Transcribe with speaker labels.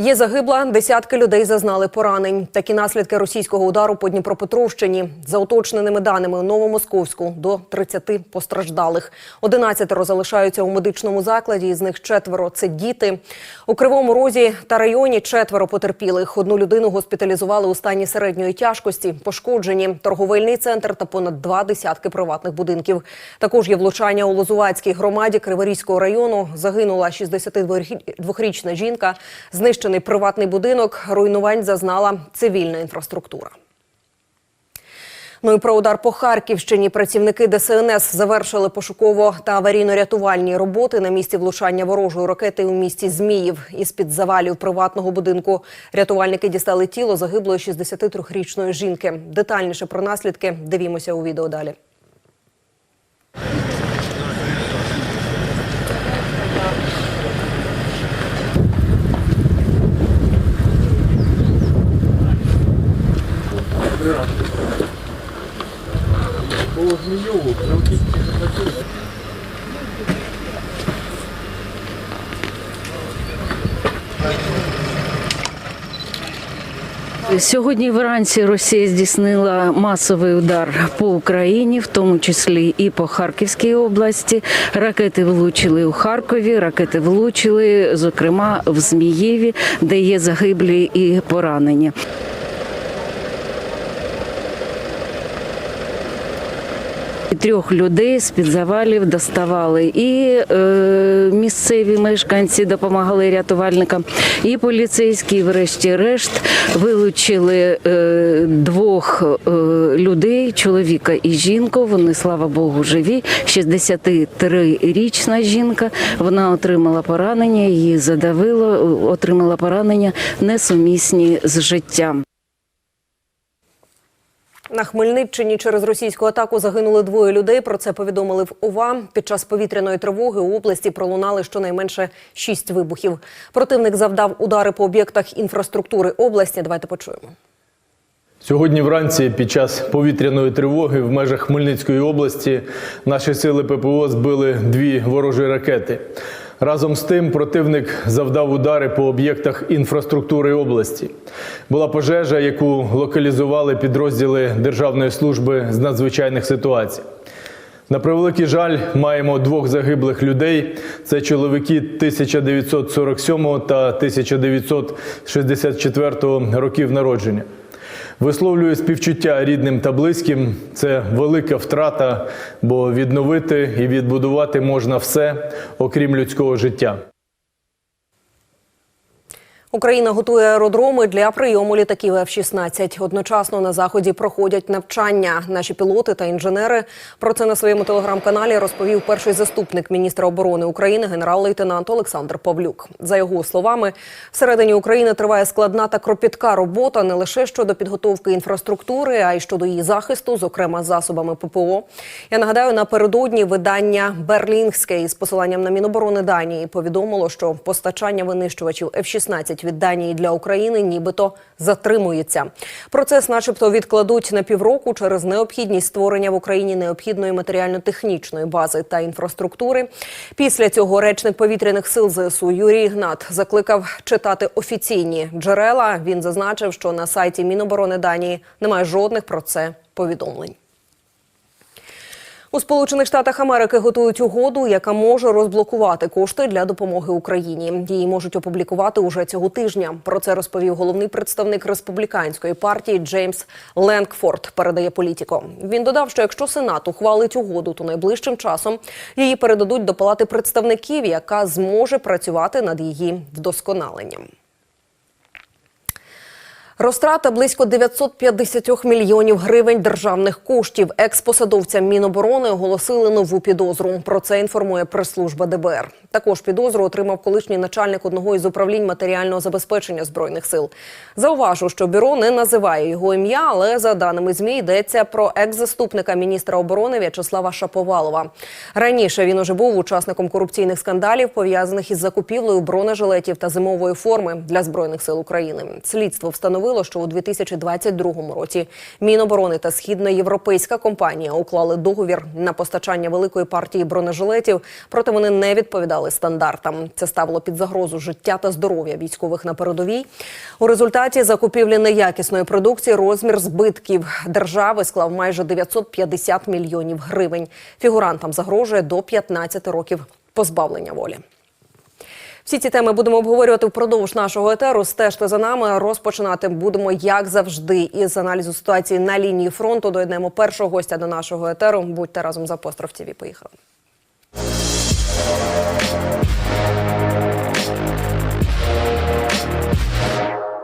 Speaker 1: Є загибла, десятки людей зазнали поранень. Такі наслідки російського удару по Дніпропетровщині. За уточненими даними у Новомосковську до 30 постраждалих. 11 залишаються у медичному закладі, із них четверо це діти. У Кривому Розі та районі четверо потерпілих. Одну людину госпіталізували у стані середньої тяжкості. Пошкоджені торговельний центр та понад два десятки приватних будинків. Також є влучання у Лозувацькій громаді Криворізького району. Загинула 62-річна жінка. Знищений приватний будинок. Руйнувань зазнала цивільна інфраструктура. Ну і про удар по Харківщині працівники ДСНС завершили пошуково та аварійно-рятувальні роботи на місці влучання ворожої ракети у місті Зміїв. Із під завалів приватного будинку рятувальники дістали тіло загиблої 63-річної жінки. Детальніше про наслідки дивімося у відео далі.
Speaker 2: Сьогодні вранці Росія здійснила масовий удар по Україні, в тому числі і по Харківській області. Ракети влучили у Харкові, ракети влучили, зокрема, в Змієві, де є загиблі і поранені. Трьох людей з під завалів доставали і е, місцеві мешканці допомагали рятувальникам, і поліцейські, врешті-решт вилучили е, двох е, людей, чоловіка і жінку. Вони, слава Богу, живі. 63-річна жінка. Вона отримала поранення, її задавило, отримала поранення несумісні з життям.
Speaker 1: На Хмельниччині через російську атаку загинули двоє людей. Про це повідомили в ОВА. Під час повітряної тривоги у області пролунали щонайменше шість вибухів. Противник завдав удари по об'єктах інфраструктури області. Давайте почуємо.
Speaker 3: Сьогодні вранці під час повітряної тривоги в межах Хмельницької області наші сили ППО збили дві ворожі ракети. Разом з тим противник завдав удари по об'єктах інфраструктури області. Була пожежа, яку локалізували підрозділи Державної служби з надзвичайних ситуацій. На превеликий жаль, маємо двох загиблих людей. Це чоловіки 1947 та 1964 років народження. Висловлюю співчуття рідним та близьким. Це велика втрата, бо відновити і відбудувати можна все, окрім людського життя.
Speaker 1: Україна готує аеродроми для прийому літаків F-16. Одночасно на заході проходять навчання. Наші пілоти та інженери про це на своєму телеграм-каналі розповів перший заступник міністра оборони України генерал-лейтенант Олександр Павлюк. За його словами, всередині України триває складна та кропітка робота не лише щодо підготовки інфраструктури, а й щодо її захисту, зокрема засобами ППО. Я нагадаю, напередодні видання Берлінгське із посиланням на Міноборони Данії повідомило, що постачання винищувачів F-16 від Данії для України нібито затримується. Процес, начебто, відкладуть на півроку через необхідність створення в Україні необхідної матеріально-технічної бази та інфраструктури. Після цього речник повітряних сил ЗСУ Юрій Ігнат закликав читати офіційні джерела. Він зазначив, що на сайті Міноборони Данії немає жодних про це повідомлень. У Сполучених Штатах Америки готують угоду, яка може розблокувати кошти для допомоги Україні. Її можуть опублікувати уже цього тижня. Про це розповів головний представник республіканської партії Джеймс Ленкфорд. Передає політико. Він додав, що якщо Сенат ухвалить угоду, то найближчим часом її передадуть до палати представників, яка зможе працювати над її вдосконаленням. Розтрата близько 950 мільйонів гривень державних коштів. Експосадовцям Міноборони оголосили нову підозру. Про це інформує прес-служба ДБР. Також підозру отримав колишній начальник одного із управлінь матеріального забезпечення збройних сил. Зауважу, що бюро не називає його ім'я, але за даними змі йдеться про екс-заступника міністра оборони В'ячеслава Шаповалова. Раніше він уже був учасником корупційних скандалів, пов'язаних із закупівлею бронежилетів та зимової форми для збройних сил України. Слідство встановило заявило, що у 2022 році Міноборони та східноєвропейська компанія уклали договір на постачання великої партії бронежилетів, проте вони не відповідали стандартам. Це ставило під загрозу життя та здоров'я військових на передовій. У результаті закупівлі неякісної продукції розмір збитків держави склав майже 950 мільйонів гривень. Фігурантам загрожує до 15 років позбавлення волі. Всі ці теми будемо обговорювати впродовж нашого етеру. Стежте за нами. Розпочинати будемо як завжди із аналізу ситуації на лінії фронту. Доєднаємо першого гостя до нашого етеру. Будьте разом з апостроф ТІВІ. Поїхали.